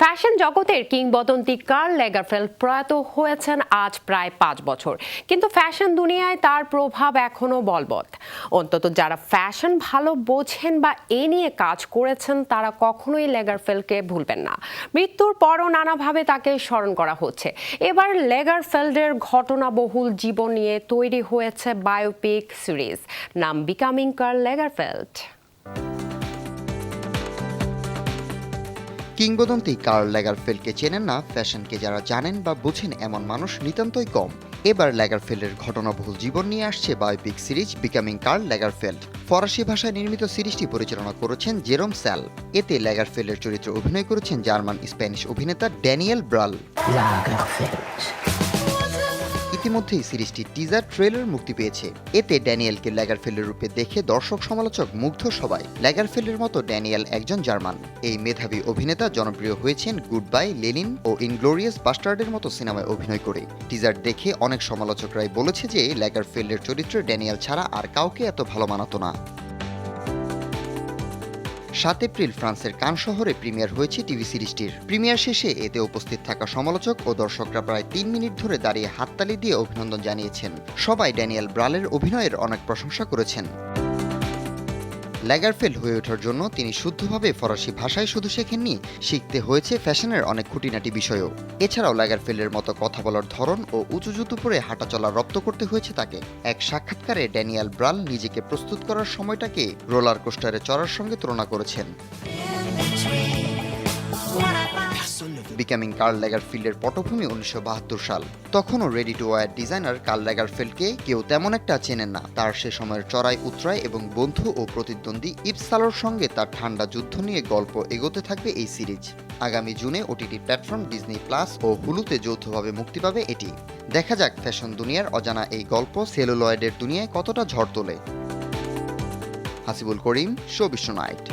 Fashion জগতের কিংবদন্তি curl লেগারফেল্ড প্রয়াত হয়েছেন আজ প্রায় পাঁচ বছর। কিন্তু ফ্যাশন দুনিয়ায় তার প্রভাব এখনও বলবৎ। অন্তত যারা ফ্যাশন ভালো বোঝেন বা এ নিয়ে কাজ করেছেন, তারা কখনোই লেগারফেলকে ভুলবেন না। মৃত্যুর পরও নানাভাবে তাকে স্মরণ করা হচ্ছে। এবার লেগারফেল্ডের ঘটনাবহুল জীবন নিয়ে তৈরি হয়েছে বায়োপিক সিরিজ নাম বিকামিং কার্ল লেগারফেল্ড। কিংবদন্তি কার্ল ল্যাগারফেলকে চেনেন না, ফ্যাশনকে যারা জানেন বা বুঝেন এমন মানুষ নিতান্তই কম। এবার ল্যাগারফেল্ডের ঘটনাবহুল জীবন নিয়ে আসছে biopic series becoming Karl Lagerfeld. ফরাসি ভাষায় নির্মিত সিরিজটি পরিচালনা করেছেন জেরম স্যাল। এতে ল্যাগারফেল্ডের চরিত্রে অভিনয় করেছেন জার্মান স্প্যানিশ অভিনেতা ড্যানিয়েল ব্রাল. ইতিমধ্যেই সিরিজটির টিজার ট্রেলার মুক্তি পেয়েছে। এতে ড্যানিয়েলকে ল্যাগারফেলের রূপে দেখে দর্শক সমালোচক মুগ্ধ সবাই। ল্যাগারফেলের মতো ড্যানিয়েল একজন জার্মান। এই মেধাবী অভিনেতা জনপ্রিয় হয়েছেন গুড বাই লেনিন ও ইনগ্লোরিয়াস বাস্টার্ডের মতো সিনেমায় অভিনয় করে। টিজার দেখে অনেক সমালোচকরাই বলেছে যে ল্যাগারফেল্ডের চরিত্রে ড্যানিয়েল ছাড়া আর কাউকে এত ভালো মানাতো না। সাত এপ্রিল ফ্রান্সের কান শহরে প্রিমিয়ার হয়েছে টিভি সিরিজটির। প্রিমিয়ার শেষে এতে উপস্থিত থাকা সমালোচক ও দর্শকরা প্রায় তিন মিনিট ধরে দাঁড়িয়ে হাততালি দিয়ে অভিনন্দন জানিয়েছেন। সবাই ড্যানিয়েল ব্রালের অভিনয়ের অনেক প্রশংসা করেছেন। ল্যাগারফেল্ড হয়ে ওঠার জন্য তিনি শুদ্ধভাবে ফরাসি ভাষায় শুধু শেখেননি, শিখতে হয়েছে ফ্যাশনের অনেক খুঁটিনাটি বিষয়ও। এছাড়াও ল্যাগারফেল্ডের মতো কথা বলার ধরন ও উঁচু জুতো পরে হাঁটাচলা রপ্ত করতে হয়েছে তাকে। এক সাক্ষাৎকারে ড্যানিয়াল ব্রাল নিজেকে প্রস্তুত করার সময়টাকে রোলার কোস্টারে চড়ার সঙ্গে তুলনা করেছেন। বিকামিং কার্ল ল্যাগারফিল্ডের পটভূমি উনিশশো বাহাত্তর সাল। তখনও ready to wear designer Karl ল্যাগারফিল্ডকে কেউ তেমন একটা চেনেন না। তার সে সময়ের চড়াই উতরাই এবং বন্ধু ও প্রতিদ্বন্দ্বী ইপসালোর সঙ্গে তার ঠান্ডা যুদ্ধ নিয়ে গল্প এগোতে থাকবে এই সিরিজ। আগামী জুনে ওটিটি প্ল্যাটফর্ম ডিজনি প্লাস ও হুলুতে যৌথভাবে মুক্তি পাবে এটি। দেখা যাক ফ্যাশন দুনিয়ার অজানা এই গল্প সেলুলয়েডের দুনিয়ায় কতটা ঝড় তোলে। হাসিবুল করিম, শো বিশ্ব নাইট